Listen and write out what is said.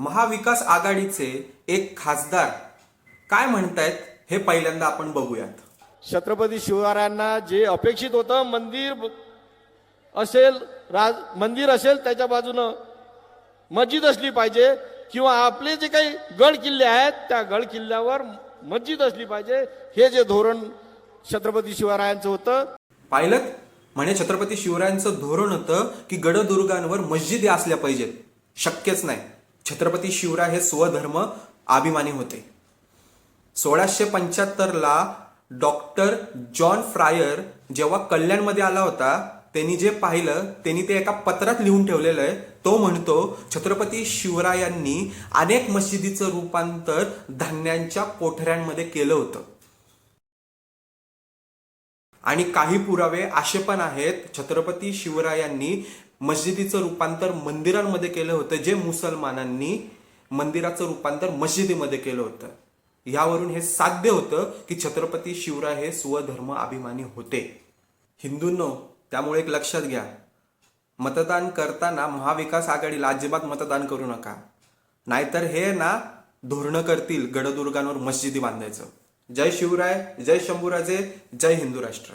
महाविकास आघाडीचे एक खासदार काय म्हणतायत हे पहिल्यांदा आपण बघूयात. छत्रपती शिवरायांना जे अपेक्षित होतं मंदिर असेल राज मंदिर असेल त्याच्या बाजूनं मस्जिद असली पाहिजे किंवा आपले जे काही गड किल्ले आहेत त्या गड किल्ल्यावर मस्जिद असली पाहिजे हे जे धोरण छत्रपती शिवरायांचं होतं. पाहिलं? म्हणजे छत्रपती शिवरायांचं धोरण होतं की गडदुर्गांवर मस्जिदी असल्या पाहिजेत. शक्यच नाही. छत्रपती शिवराय हे स्वधर्म अभिमानी होते. सोळाशे पंच्याहत्तरला डॉक्टर जॉन फ्रायर जेव्हा कल्याणमध्ये आला होता त्यांनी जे पाहिलं त्यांनी ते एका पत्रात लिहून ठेवलेलं आहे. तो म्हणतो छत्रपती शिवरायांनी अनेक मशिदीचं रूपांतर धान्यांच्या कोठऱ्यांमध्ये केलं होतं. आणि काही पुरावे असे पण आहेत. छत्रपती शिवरायांनी मस्जिदीचं रूपांतर मंदिरांमध्ये केलं होतं जे मुसलमानांनी मंदिराचं रूपांतर मशिदीमध्ये केलं होतं. यावरून हे साध्य होतं की छत्रपती शिवराय हे स्वधर्म अभिमानी होते. हिंदूंनो त्यामुळे एक लक्षात घ्या. मतदान करताना महाविकास आघाडीला अजिबात मतदान करू नका. नाहीतर हे ना धोरणं करतील गडदुर्गांवर मस्जिदी बांधायचं. जय शिवराय जय शंभूराजे जय हिंदू राष्ट्र.